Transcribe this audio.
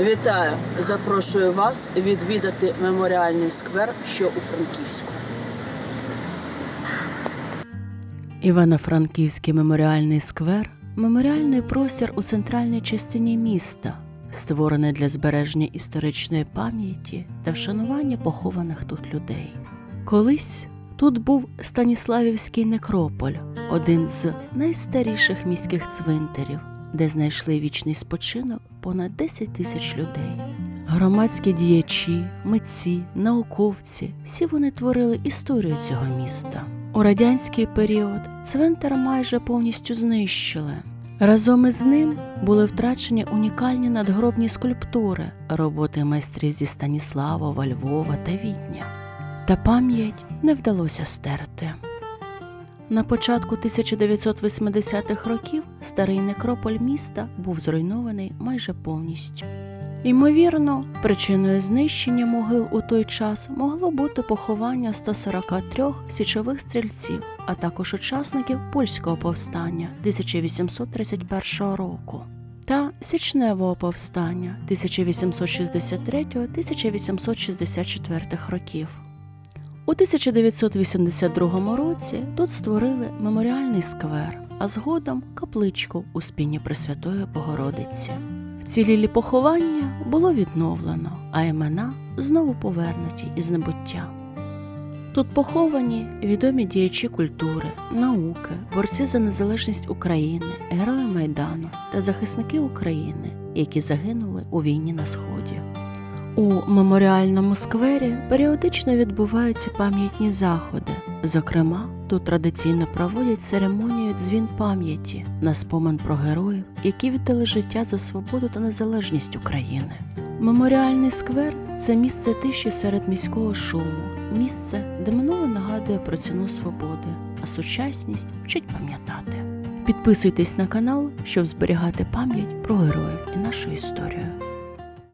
Вітаю! Запрошую вас відвідати меморіальний сквер, що у Франківську. Івано-Франківський меморіальний сквер меморіальний простір у центральній частині міста, створений для збереження історичної пам'яті та вшанування похованих тут людей. Колись тут був Станіславівський некрополь, один з найстаріших міських цвинтарів, де знайшли вічний спочинок понад 10 тисяч людей. Громадські діячі, митці, науковці всі вони творили історію цього міста. У радянський період цвинтар майже повністю знищили. Разом із ним були втрачені унікальні надгробні скульптури, роботи майстрів зі Станіславова, Львова та Відня. Та пам'ять не вдалося стерти. На початку 1980-х років старий некрополь міста був зруйнований майже повністю. Ймовірно, причиною знищення могил у той час могло бути поховання 143 січових стрільців, а також учасників польського повстання 1831 року та січневого повстання 1863-1864 років. У 1982 році тут створили меморіальний сквер, а згодом капличку у спіні Пресвятої Богородиці. Вцілілі поховання було відновлено, а імена знову повернуті із небуття. Тут поховані відомі діячі культури, науки, борці за незалежність України, герої Майдану та захисники України, які загинули у війні на Сході. У меморіальному сквері періодично відбуваються пам'ятні заходи. Зокрема, тут традиційно проводять церемонію дзвін пам'яті на спомин про героїв, які віддали життя за свободу та незалежність України. Меморіальний сквер це місце тиші серед міського шуму, місце, де минуле нагадує про ціну свободи, а сучасність вчить пам'ятати. Підписуйтесь на канал, щоб зберігати пам'ять про героїв і нашу історію.